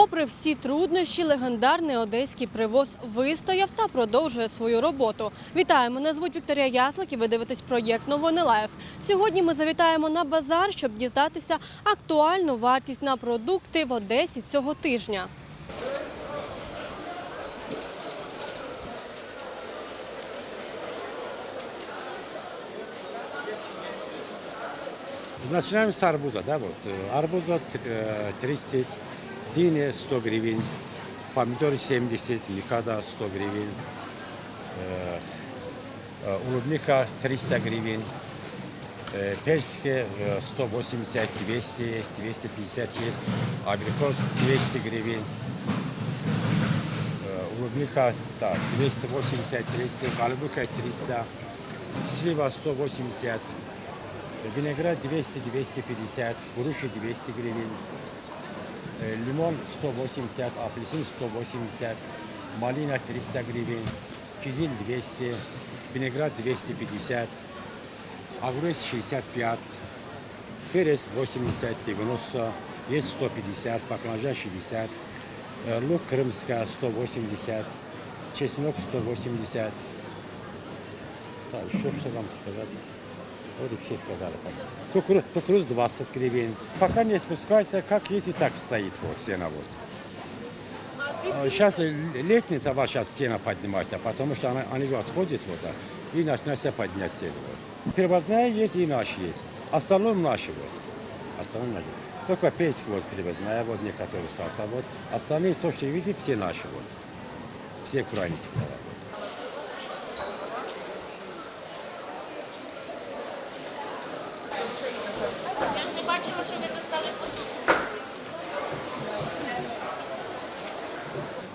Попри всі труднощі, легендарний одеський привоз вистояв та продовжує свою роботу. Вітаю, мене звуть Вікторія Яслик і ви дивитесь проєкт Новини Лайф. Сьогодні ми завітаємо на базар, щоб дізнатися актуальну вартість на продукти в Одесі цього тижня. Начинаем с арбуза, да, вот. Э, Арбуз э, 30, диня 100 гривен, помидор 70, микада 100 гривен, э, э, улыбника 300 гривен, э, персики э, 180, 200 есть, 250 есть, абрикос 200 гривен, улыбника так, 280, 300, голубика 300, слива 180, Виноград 200-250, груши 200 гривен, лимон 180, апельсин 180, малина 300 гривен, кизиль 200, виноград 250, огурец 65, перец 80, 90, есть 150, баклажан 60, э, лук крымская 180, чеснок 180. Так, еще что вам сказать? Вот все сказали. Кукуруз, кукуруз 20 гривен. Пока не спускайся, как есть и так стоит вот цена вот. Сейчас летний товар, сейчас цена поднимается, потому что она, они же отходят вот, а, и начинается поднять цену. Вот. Привозная есть и наши есть. Остальное наши вот. Остальное наши. Только печка вот привозная, вот некоторые сорта вот. Остальные, то, что видите, все наши вот. Все украинские товары.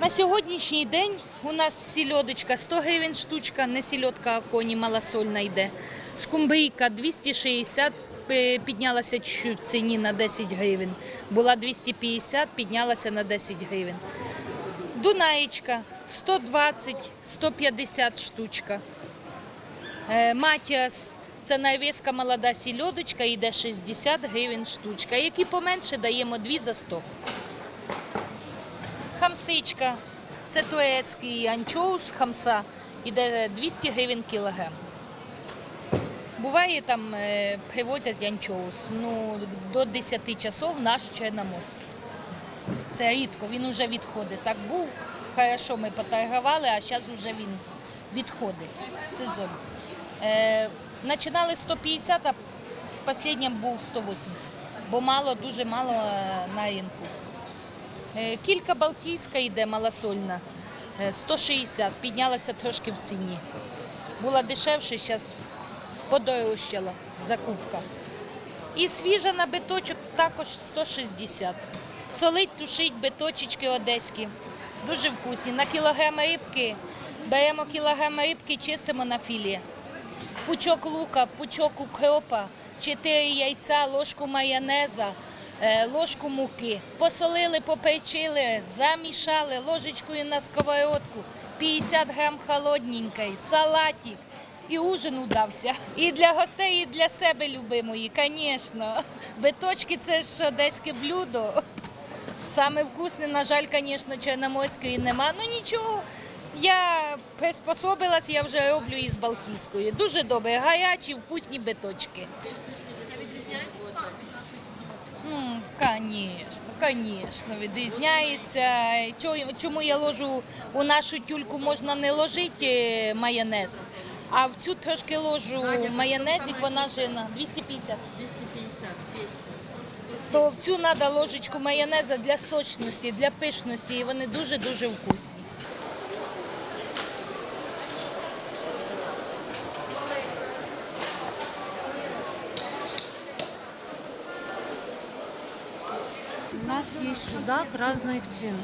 На сьогоднішній день у нас сільодочка 100 гривень штучка, не сільодка, а коні малосольна йде. Скумбрійка 260, е, піднялася в ціні на 10 гривень. Була 250, піднялася на 10 гривень. Дунаєчка 120, 150 штучка. Е, Матіас це найвиска молода сільодочка, йде 60 гривень штучка. Які поменше даємо 2 за 100. Хамсичка це турецький анчоус хамса, йде 200 гривень кілограм. Буває там е, привозять анчоус ну, до 10 часов наш чорноморський. Це рідко, він вже відходить. Так був, хорошо ми поторгували, а зараз вже він відходить сезон. Е, починали 150, а останнім був 180, бо мало, дуже мало е, на ринку. Е, Кілька Балтійська йде малосольна, е, 160, піднялася трошки в ціні. Була дешевше, зараз подорожчала закупка. І свіжа на биточок також 160. Солить, тушить биточечки одеські. Дуже вкусні. На кілограм рибки беремо кілограм рибки, чистимо на філі. Пучок лука, пучок укропа, 4 яйця, ложку майонеза, е, ложку муки. Посолили, поперчили, замішали ложечкою на сковородку, 50 грам холодненької, салатик. І ужин удався. І для гостей, і для себе любимої, звісно. Биточки це ж одеське блюдо. Саме вкусне, на жаль, звісно, чорноморської нема. Ну нічого. Я приспособилась, я вже роблю із Балтійської. Дуже добре, гарячі, вкусні биточки. Ну, звісно, звісно, відрізняється. Чому я ложу у нашу тюльку можна не ложити е, майонез, а в цю трошки ложу майонезик, вона жирна 250. 250, 200. То в цю треба ложечку майонеза для сочності, для пишності, і вони дуже-дуже вкусні. Нас есть судак разных цен.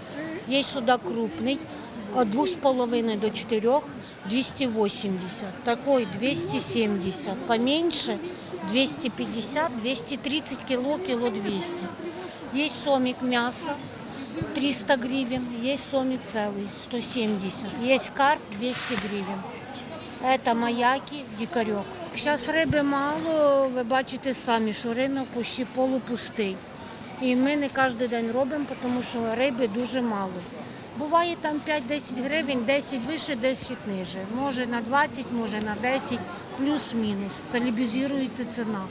Есть судак крупный, от 2,5 до 4, 280. Такой 270. Поменьше 250, 230 кило, кило 200. Есть сомик мясо 300 гривен, есть сомик целый 170. Есть карп 200 гривен. Это маяки, дикарек. Зараз риби мало, ви бачите самі, що ринок почти полупустий. І ми не кожен день робимо, тому що риби дуже мало. Буває там 5-10 гривень, 10 вище, 10 ниже. Може на 20, може на 10, плюс-мінус. Стабілізується ціна.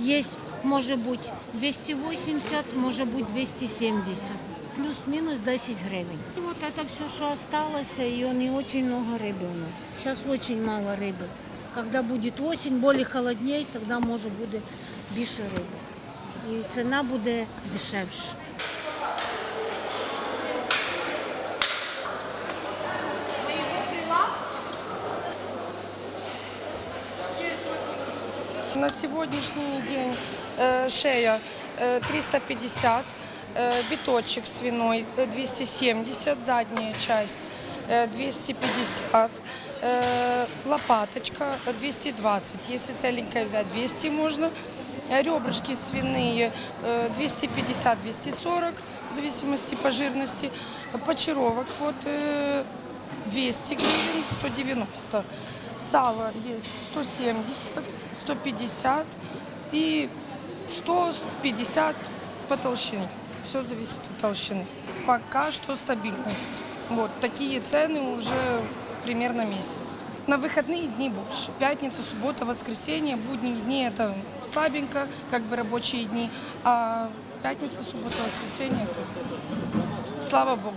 Є, може бути 280, може бути 270. Плюс-мінус 10 гривень. І от це все, що залишилося, і не дуже багато риби у нас. Зараз дуже мало риби. Коли буде осінь, більш холодніше, тоді може буде більше риби І ціна буде дешевше. На сегодняшний день э, шея э, 350, э, биточек свиной э, 270, задняя часть э, 250, э, лопаточка э, 220, если целенькая взять 200 можно, Э, ребрышки свиные э, 250-240, в зависимости по жирности, почаровок вот э, 200 гривен, 190. Сало есть 170, 150 и 150 по толщине. Все зависит от толщины. Пока что стабильность. Вот такие цены уже примерно месяц. На выходные дни больше. Пятница, суббота, воскресенье, будние дни это слабенько, как бы рабочие дни. А пятница, суббота, воскресенье, то, слава богу.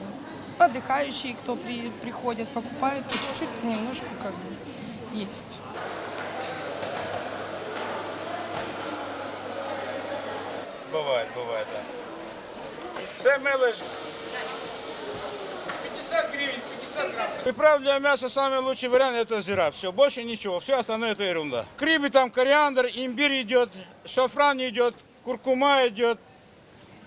Отдыхающие, кто при, приходят, покупают, то чуть-чуть понемножку как бы есть. Бывает, бывает, да. Це мелиш. 50 гривен, 50 грамм. Приправ для мяса самый лучший вариант это зира. Все, больше ничего. Все остальное это ерунда. Крибы там кориандр, имбирь идет, шафран идет, куркума идет,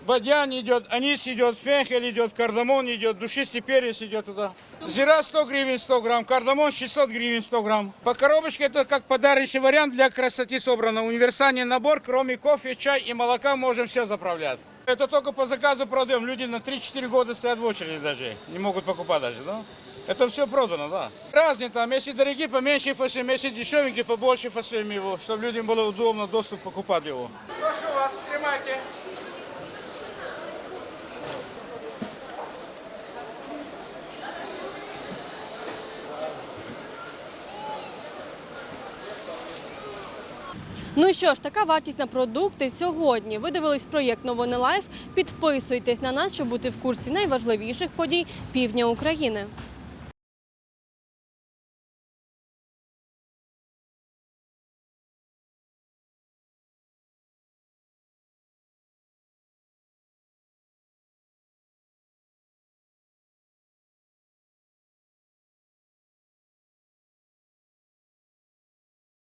бадьян идет, анис идет, фенхель идет, кардамон идет, душистый перец идет туда. Зира 100 гривен 100 грамм, кардамон 600 гривен 100 грамм. По коробочке это как подарочный вариант для красоты собрано. Универсальный набор, кроме кофе, чай и молока можем все заправлять. Это только по заказу продаем. Люди на 3-4 года стоят в очереди даже. Не могут покупать даже, да? Это все продано, да. Разные там, если дорогие, поменьше фасим, если дешевенькие, побольше фасим его, чтобы людям было удобно доступ покупать его. Прошу вас, тримайте. Ну що ж, така вартість на продукти сьогодні. Ви дивились проєкт Новини Лайф. Підписуйтесь на нас, щоб бути в курсі найважливіших подій півдня України.